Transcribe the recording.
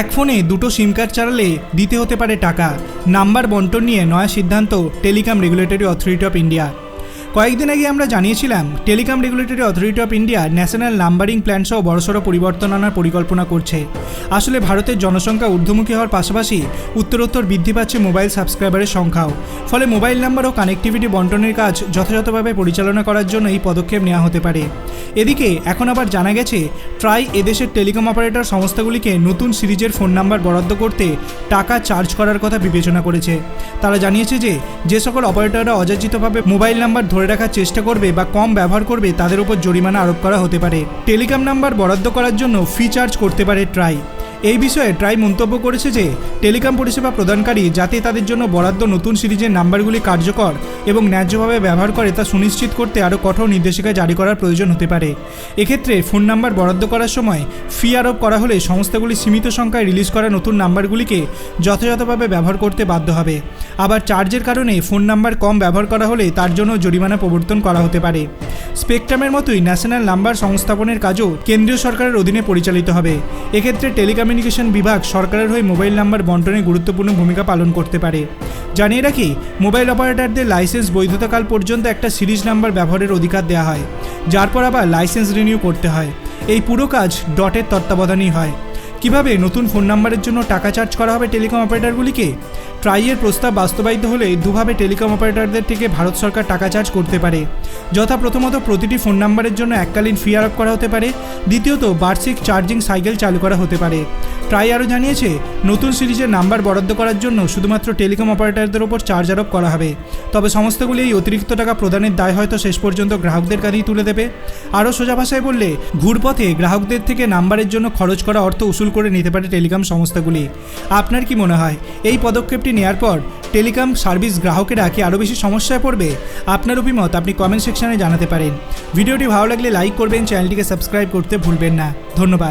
এক ফোনে দুটো সিম কার্ড চালালে দিতে হতে পারে টাকা। নাম্বার বন্টন নিয়ে নয়া সিদ্ধান্ত telecom regulatory authority of India. কয়েকদিন আগে আমরা জানিয়েছিলাম, telecom regulatory authority of India national numbering plan সহ বড়সড় পরিবর্তন আনার পরিকল্পনা করছে। আসলে ভারতের জনসংখ্যা ঊর্ধ্বমুখী হওয়ার পাশাপাশি উত্তরোত্তর বৃদ্ধি পাচ্ছে মোবাইল সাবস্ক্রাইবারের সংখ্যাও। ফলে মোবাইল নাম্বার ও কানেক্টিভিটি বন্টনের কাজ যথাযথভাবে পরিচালনা করার জন্য এই পদক্ষেপ নেওয়া হতে পারে। এদিকে এখন আবার জানা গেছে, ট্রাই এদেশের টেলিকম অপারেটর সংস্থাগুলিকে নতুন সিরিজের ফোন নাম্বার বরাদ্দ করতে টাকা চার্জ করার কথা বিবেচনা করেছে। তারা জানিয়েছে যে যে সকল অপারেটররা অযাচিতভাবে মোবাইল নাম্বার ধরে রাখার চেষ্টা করবে বা কম ব্যবহার করবে, তাদের উপর জরিমানা আরোপ করা হতে পারে। টেলিকম নাম্বার বরাদ্দ করার জন্য ফি চার্জ করতে পারে ট্রাই। এই বিষয়ে ট্রাই মন্তব্য করেছে যে, টেলিকম পরিষেবা প্রদানকারী যাতে তাদের জন্য বরাদ্দ নতুন সিরিজের নাম্বারগুলি কার্যকর এবং ন্যায্যভাবে ব্যবহার করে তা সুনিশ্চিত করতে আরও কঠোর নির্দেশিকা জারি করার প্রয়োজন হতে পারে। এক্ষেত্রে ফোন নাম্বার বরাদ্দ করার সময় ফি আরোপ করা হলে সংস্থাগুলি সীমিত সংখ্যায় রিলিজ করা নতুন নাম্বারগুলিকে যথাযথভাবে ব্যবহার করতে বাধ্য হবে। আবার চার্জের কারণে ফোন নাম্বার কম ব্যবহার করা হলে তার জন্য জরিমানা প্রবর্তন করা হতে পারে। স্পেকট্রামের মতোই ন্যাশনাল নাম্বার সংস্থাপনের কাজও কেন্দ্রীয় সরকারের অধীনে পরিচালিত হবে। এক্ষেত্রে টেলিকমিউনিকেশন বিভাগ সরকারের হয়ে মোবাইল নাম্বার বন্টনে গুরুত্বপূর্ণ ভূমিকা পালন করতে পারে। জানিয়ে রাখি, মোবাইল অপারেটরদের লাইসেন্স বৈধতাকাল পর্যন্ত একটা সিরিজ নাম্বার ব্যবহারের অধিকার দেওয়া হয়, যার পর আবার লাইসেন্স রিনিউ করতে হয়। এই পুরো কাজ ডটের তত্ত্বাবধানেই হয়। কীভাবে নতুন ফোন নাম্বারের জন্য টাকা চার্জ করা হবে টেলিকম অপারেটরগুলিকে? ট্রাইয়ের প্রস্তাব বাস্তবায়িত হলে দুভাবে টেলিকম অপারেটরদের থেকে ভারত সরকার টাকা চার্জ করতে পারে। যথা প্রথমত প্রতিটি ফোন নাম্বারের জন্য এককালীন ফি আরোপ করা হতে পারে। দ্বিতীয়ত বার্ষিক চার্জিং সাইকেল চালু করা হতে পারে। ট্রাই আরও জানিয়েছে, নতুন সিরিজের নাম্বার বরাদ্দ করার জন্য শুধুমাত্র টেলিকম অপারেটরদের ওপর চার্জ আরোপ করা হবে। তবে সংস্থাগুলি এই অতিরিক্ত টাকা প্রদানের দায় হয়তো শেষ পর্যন্ত গ্রাহকদের কাঁধেই তুলে দেবে। আরও সোজা ভাষায় বললে, ঘুরপথে গ্রাহকদের থেকে নাম্বারের জন্য খরচ করা অর্থ উসুল করে নিতে পারে টেলিকম সংস্থাগুলি। আপনার কি মনে হয়, এই পদক্ষেপটি নেওয়ার পর টেলিকম সার্ভিস গ্রাহকেরা কি আরও বেশি সমস্যায় পড়বে? আপনার অভিমত আপনি কমেন্ট সেকশনে জানাতে পারেন। ভিডিওটি ভালো লাগলে লাইক করবেন, চ্যানেলটিকে সাবস্ক্রাইব করতে ভুলবেন না। ধন্যবাদ।